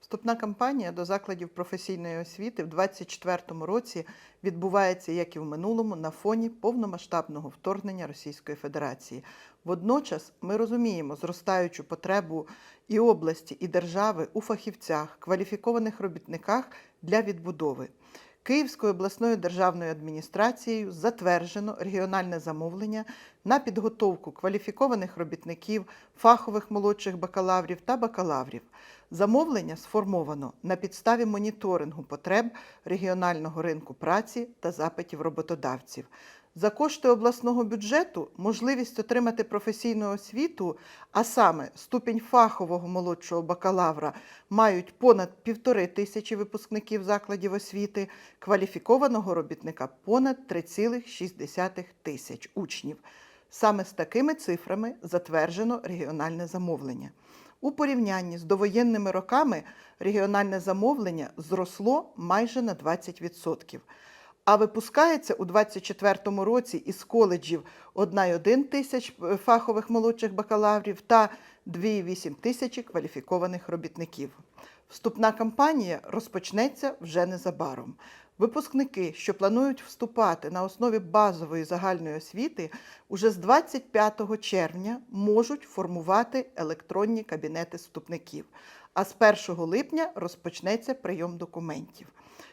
Вступна кампанія до закладів професійної освіти в 2024 році відбувається, як і в минулому, на фоні повномасштабного вторгнення Російської Федерації. Водночас ми розуміємо зростаючу потребу і області, і держави у фахівцях, кваліфікованих робітниках для відбудови. Київською обласною державною адміністрацією затверджено регіональне замовлення на підготовку кваліфікованих робітників, фахових молодших бакалаврів та бакалаврів. Замовлення сформовано на підставі моніторингу потреб регіонального ринку праці та запитів роботодавців. За кошти обласного бюджету можливість отримати професійну освіту, а саме ступінь фахового молодшого бакалавра, мають понад півтори тисячі випускників закладів освіти, кваліфікованого робітника понад 3,6 тисяч учнів. Саме з такими цифрами затверджено регіональне замовлення. У порівнянні з довоєнними роками регіональне замовлення зросло майже на 20%. А випускається у 2024 році із коледжів 1,1 тисяч е, фахових молодших бакалаврів та 2,8 тисячі кваліфікованих робітників. Вступна кампанія розпочнеться вже незабаром. Випускники, що планують вступати на основі базової загальної освіти, уже з 25 червня можуть формувати електронні кабінети вступників. А з 1 липня розпочнеться прийом документів.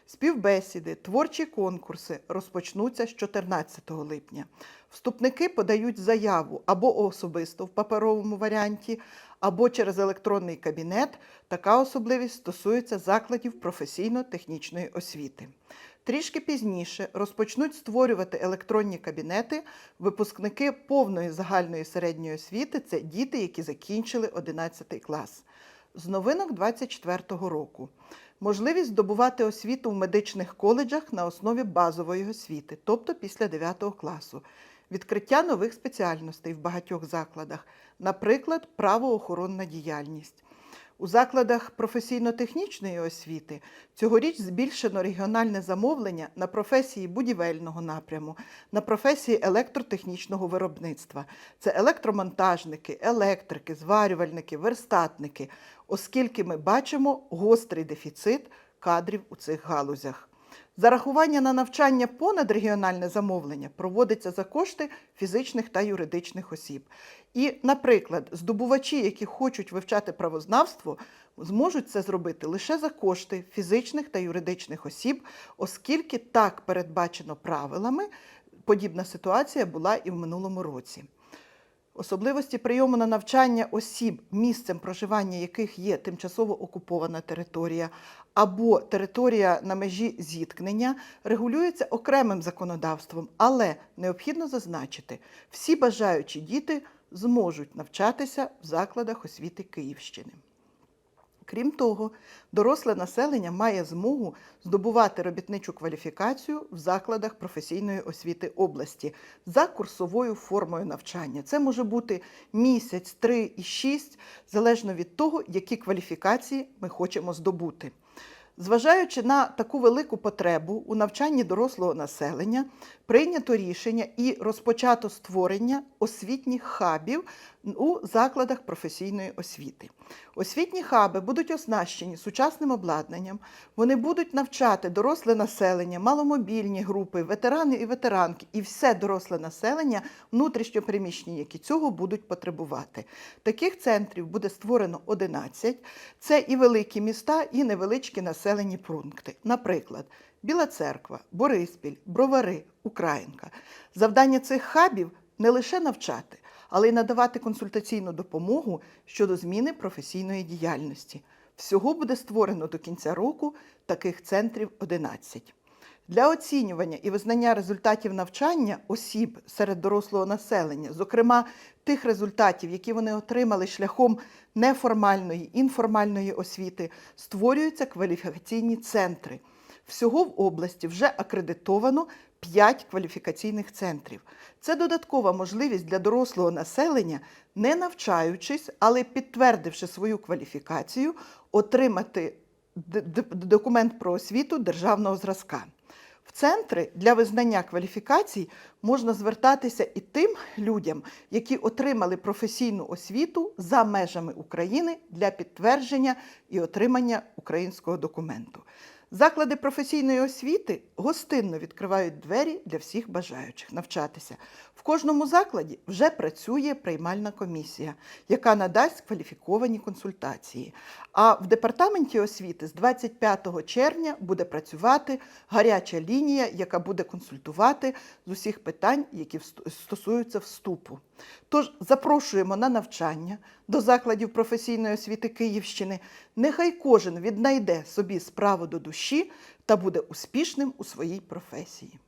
Співбесіди, творчі конкурси розпочнуться з 14 липня. Вступники подають заяву або особисто в паперовому варіанті, або через електронний кабінет. Така особливість стосується закладів професійно-технічної освіти. Трішки пізніше розпочнуть створювати електронні кабінети випускники повної загальної середньої освіти це діти, які закінчили 11 клас. З новинок 2024 року можливість здобувати освіту в медичних коледжах на основі базової освіти, тобто після 9 класу, відкриття нових спеціальностей в багатьох закладах, наприклад, правоохоронна діяльність. У закладах професійно-технічної освіти цьогоріч збільшено регіональне замовлення на професії будівельного напряму, на професії електротехнічного виробництва. Це електромонтажники, електрики, зварювальники, верстатники, оскільки ми бачимо гострий дефіцит кадрів у цих галузях. Зарахування на навчання понад регіональне замовлення проводиться за кошти фізичних та юридичних осіб. І, наприклад, здобувачі, які хочуть вивчати правознавство, зможуть це зробити лише за кошти фізичних та юридичних осіб, оскільки так передбачено правилами. Подібна ситуація була і в минулому році. Особливості прийому на навчання осіб, місцем проживання яких є тимчасово окупована територія або територія на межі зіткнення, регулюється окремим законодавством, але необхідно зазначити, всі бажаючі діти зможуть навчатися в закладах освіти Київщини. Крім того, доросле населення має змогу здобувати робітничу кваліфікацію в закладах професійної освіти області за курсовою формою навчання. Це може бути місяць, три і шість, залежно від того, які кваліфікації ми хочемо здобути. Зважаючи на таку велику потребу у навчанні дорослого населення, прийнято рішення і розпочато створення освітніх хабів у закладах професійної освіти. Освітні хаби будуть оснащені сучасним обладнанням, вони будуть навчати доросле населення, маломобільні групи, ветерани і ветеранки, і все доросле населення внутрішньопереміщені, які цього будуть потребувати. Таких центрів буде створено 11. Це і великі міста, і невеличкі населені пункти. Наприклад, Біла Церква, Бориспіль, Бровари, Українка. Завдання цих хабів не лише навчати, але й надавати консультаційну допомогу щодо зміни професійної діяльності. Всього буде створено до кінця року таких центрів 11. Для оцінювання і визнання результатів навчання осіб серед дорослого населення, зокрема тих результатів, які вони отримали шляхом неформальної, інформальної освіти, створюються кваліфікаційні центри. Всього в області вже акредитовано 5 кваліфікаційних центрів. Це додаткова можливість для дорослого населення, не навчаючись, але підтвердивши свою кваліфікацію, отримати документ про освіту державного зразка. В центри для визнання кваліфікацій можна звертатися і тим людям, які отримали професійну освіту за межами України для підтвердження і отримання українського документу. Заклади професійної освіти гостинно відкривають двері для всіх бажаючих навчатися. В кожному закладі вже працює приймальна комісія, яка надасть кваліфіковані консультації. А в департаменті освіти з 25 червня буде працювати гаряча лінія, яка буде консультувати з усіх питань, які стосуються вступу. Тож запрошуємо на навчання до закладів професійної освіти Київщини. Нехай кожен віднайде собі справу до душі та буде успішним у своїй професії.